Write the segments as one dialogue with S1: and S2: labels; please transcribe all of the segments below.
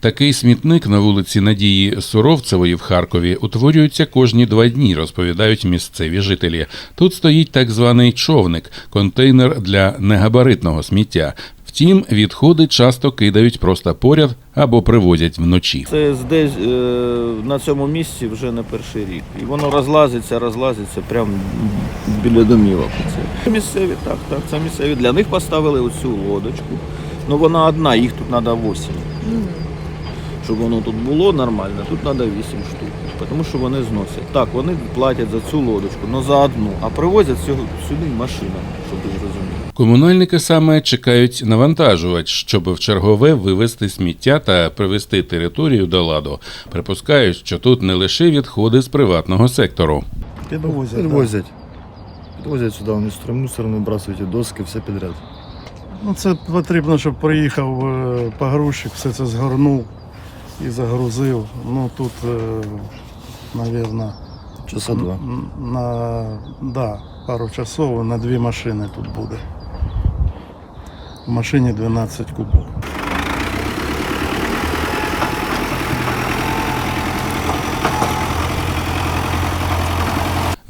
S1: Такий смітник на вулиці Надії Суровцевої в Харкові утворюється кожні два дні, розповідають місцеві жителі. Тут стоїть так званий човник, контейнер для негабаритного сміття. Втім, відходи часто кидають просто поряд або привозять вночі.
S2: Це десь е, на цьому місці вже не перший рік. І воно розлазиться, розлазиться прямо біля домівок. Це місцеві, так, так, це місцеві. Для них поставили оцю лодочку. Ну вона одна, їх тут треба 8. Щоб воно тут було нормально, тут треба 8 штук. Тому що вони зносять. Так, вони платять за цю лодочку, але за одну, а привозять цього сюди машинами, щоб ви зрозуміли.
S1: Комунальники саме чекають навантажувач, щоб в чергове вивезти сміття та привести територію до ладу. Припускають, що тут не лише відходи з приватного сектору.
S3: Підвозять.
S4: Підвозять. Підвозять сюди, вони мусор вибрасують, і доски, все підряд.
S3: Ну, це потрібно, щоб приїхав е, погрузчик, все це згорнув і загрузив. Ну тут, мабуть,
S4: Часа два.
S3: на да, пару часов на дві машини тут буде. В машині 12 кубів.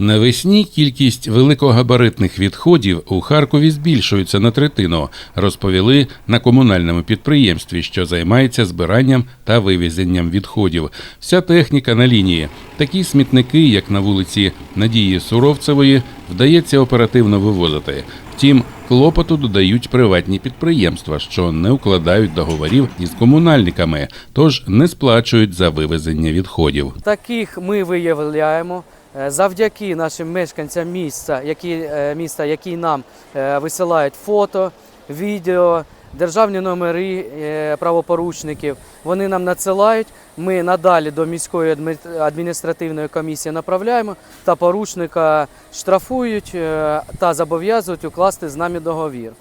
S1: Навесні кількість великогабаритних відходів у Харкові збільшується на третину, розповіли на комунальному підприємстві, що займається збиранням та вивезенням відходів. Вся техніка на лінії. Такі смітники, як на вулиці Надії Суровцевої, вдається оперативно вивозити. Втім, клопоту додають приватні підприємства, що не укладають договорів із комунальниками, тож не сплачують за вивезення відходів.
S5: Таких ми виявляємо завдяки нашим мешканцям міста, які, е, міста, які нам е, висилають фото, відео, державні номери е, правопорушників. Вони нам надсилають. Ми надалі до міської адмі- адміністративної комісії направляємо та порушника штрафують е, та зобов'язують укласти з нами договір.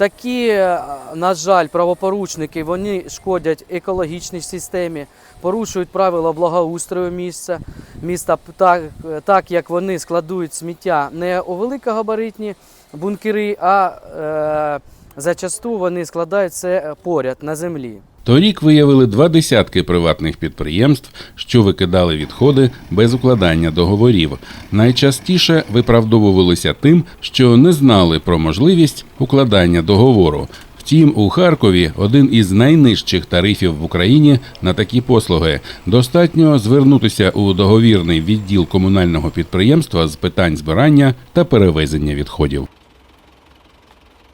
S5: Такі, е, на жаль, правопорушники вони шкодять екологічній системі, порушують правила благоустрою місця, міста так, так як вони складують сміття не у великогабаритні бункери, а е, зачасту вони складають це поряд на землі.
S1: Торік виявили два десятки приватних підприємств, що викидали відходи без укладання договорів. Найчастіше виправдовувалися тим, що не знали про можливість укладання договору. Втім, у Харкові один із найнижчих тарифів в Україні на такі послуги. Достатньо звернутися у договірний відділ комунального підприємства з питань збирання та перевезення відходів.